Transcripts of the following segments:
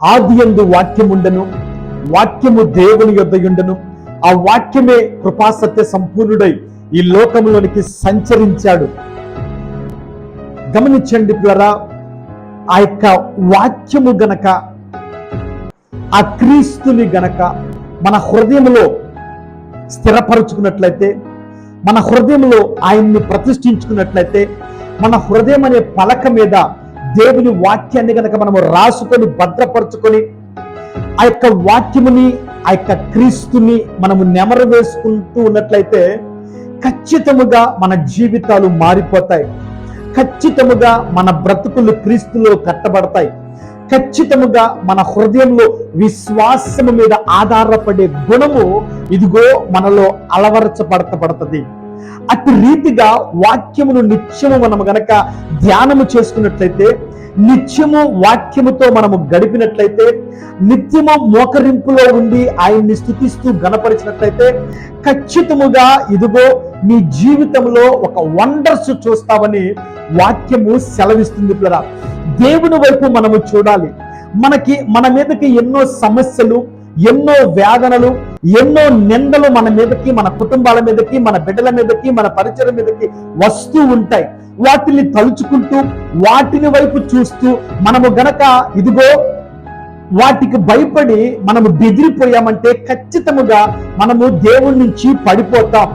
ఆది ఎందు వాక్యముండెను వాక్యము దేవుని యొద్దయుండెను ఆ వాక్యమే కృపాసత్య సంపూర్ణుడై ఈ లోకంలోనికి సంచరించాడు. గమనించండి ద్వారా ఆ యొక్క వాక్యము గనక ఆ క్రీస్తుని గనక మన హృదయంలో స్థిరపరుచుకున్నట్లయితే మన హృదయంలో ఆయన్ని ప్రతిష్ఠించుకున్నట్లయితే మన హృదయం అనే పలక మీద దేవుని వాక్యాన్ని గనక మనము రాసుకొని భద్రపరచుకొని ఆ యొక్క వాక్యముని ఆ యొక్క క్రీస్తుని మనము నెమరు వేసుకుంటూ ఉన్నట్లయితే ఖచ్చితముగా మన జీవితాలు మారిపోతాయి. ఖచ్చితముగా మన బ్రతుకులు క్రీస్తులో కట్టబడతాయి. ఖచ్చితముగా మన హృదయంలో విశ్వాసము మీద ఆధారపడే గుణము ఇదిగో మనలో అలవరచబడతబడుతుంది. అతి రీతిగా వాక్యమును నిత్యము మనము గనక ధ్యానము చేసుకున్నట్లయితే నిత్యము వాక్యముతో మనము గడిపినట్లయితే నిత్యము మోకరింపులో ఉండి ఆయన్ని స్థుతిస్తూ గణపరిచినట్లయితే ఖచ్చితముగా ఇదిగో మీ జీవితంలో ఒక వండర్స్ చూస్తామని వాక్యము సెలవిస్తుంది పిల్లరా. దేవుని వైపు మనము చూడాలి. మనకి మన మీదకి ఎన్నో సమస్యలు ఎన్నో వేదనలు ఎన్నో నిందలు మన మీదకి మన కుటుంబాల మీదకి మన బిడ్డల మీదకి మన పరిచయం మీదకి వస్తూ ఉంటాయి. వాటిని తలుచుకుంటూ వాటిని వైపు చూస్తూ మనము గనక ఇదిగో వాటికి భయపడి మనము బెదిరిపోయామంటే ఖచ్చితముగా మనము దేవుడి నుంచి పడిపోతాం.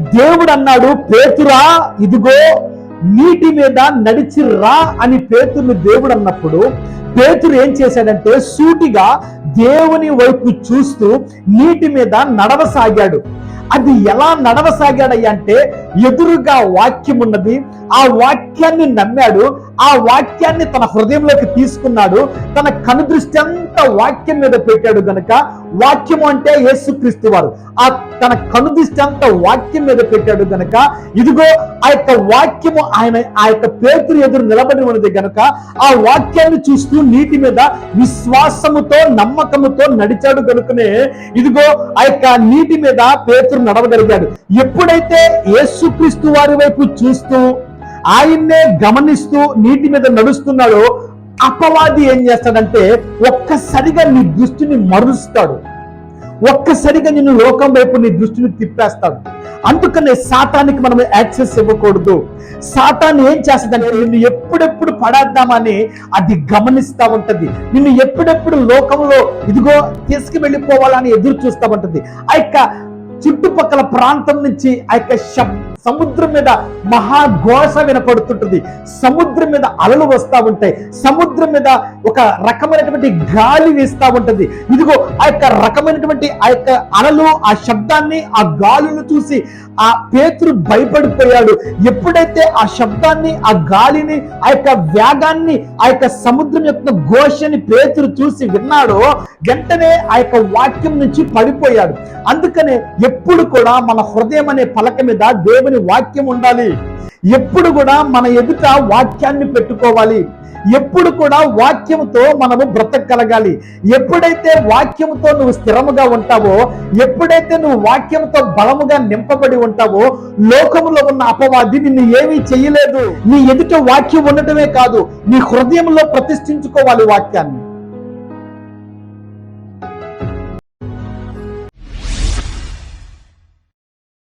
దేవుడు అన్నాడు పేతురా ఇదిగో నీటి మీద నడిచి రా అని పేతుర్ని దేవుడు అన్నప్పుడు పేతురు ఏం చేశాడంటే సూటిగా దేవుని వైపు చూస్తూ నీటి మీద నడవసాగాడు. అది ఎలా నడవసాగాడయ్య అంటే ఎదురుగా వాక్యం ఉన్నది. ఆ వాక్యాన్ని నమ్మాడు. ఆ వాక్యాన్ని తన హృదయంలోకి తీసుకున్నాడు. తన కనుదృష్టి అంతా వాక్యం మీద పెట్టాడు గనక వాక్యము అంటే యేసుక్రీస్తు వారు. ఆ తన కనుదృష్టి అంతా వాక్యం మీద పెట్టాడు గనక ఇదిగో ఆ యొక్క వాక్యము ఆయన ఆ యొక్క పేతురు ఎదురు నిలబడి ఉన్నది గనక ఆ వాక్యాన్ని చూస్తూ నీటి మీద విశ్వాసముతో నమ్మకముతో నడిచాడు గనుకనే ఇదిగో ఆ యొక్క నీటి మీద పేతురు నడవగలిగాడు. ఎప్పుడైతే యేసుక్రీస్తు వారి వైపు చూస్తూ ఆయన్నే గమనిస్తూ నీటి మీద నడుస్తున్నాడో అపవాది ఏం చేస్తాడంటే ఒక్కసారిగా నీ దృష్టిని మరుస్తాడు. ఒక్కసారిగా నిన్ను లోకం వైపు నీ దృష్టిని తిప్పేస్తాడు. అందుకనే సాతానికి మనం యాక్సెస్ ఇవ్వకూడదు. సాతాన్ ఏం చేస్తుందంటే నిన్ను ఎప్పుడెప్పుడు పడేద్దామని అది గమనిస్తా ఉంటది. నిన్ను ఎప్పుడెప్పుడు లోకంలో ఇదిగో తీసుకువెళ్ళిపోవాలని ఎదురు చూస్తూ ఉంటది. ఆ యొక్క చుట్టుపక్కల ప్రాంతం నుంచి ఆ యొక్క శబ్ద సముద్రం మీద మహాఘోష వినపడుతుంటుంది. సముద్రం మీద అలలు వస్తూ ఉంటాయి. సముద్రం మీద ఒక రకమైనటువంటి గాలి వేస్తూ ఉంటుంది. ఇదిగో ఆ యొక్క రకమైనటువంటి ఆ యొక్క అలలు ఆ శబ్దాన్ని ఆ గాలిని చూసి ఆ పేతురు భయపడిపోయాడు. ఎప్పుడైతే ఆ శబ్దాన్ని ఆ గాలిని ఆ యొక్క వేగాన్ని ఆ యొక్క సముద్రం యొక్క ఘోషని పేతురు చూసి విన్నాడో వెంటనే ఆ యొక్క వాక్యం నుంచి పడిపోయాడు. అందుకనే ఎప్పుడు కూడా మన హృదయం అనే పలక మీద దేవుని వాక్యం ఉండాలి. ఎప్పుడు కూడా మన ఎదుట వాక్యాన్ని పెట్టుకోవాలి. ఎప్పుడు కూడా వాక్యంతో మనము బ్రతకగలగాలి. ఎప్పుడైతే వాక్యంతో నువ్వు స్థిరముగా ఉంటావో ఎప్పుడైతే నువ్వు వాక్యంతో బలముగా నింపబడి ఉంటావో లోకములో ఉన్న అపవాది నిన్ను ఏమీ చేయలేదు. నీ ఎదుట వాక్యం ఉండటమే కాదు నీ హృదయంలో ప్రతిష్ఠించుకోవాలి వాక్యాన్ని.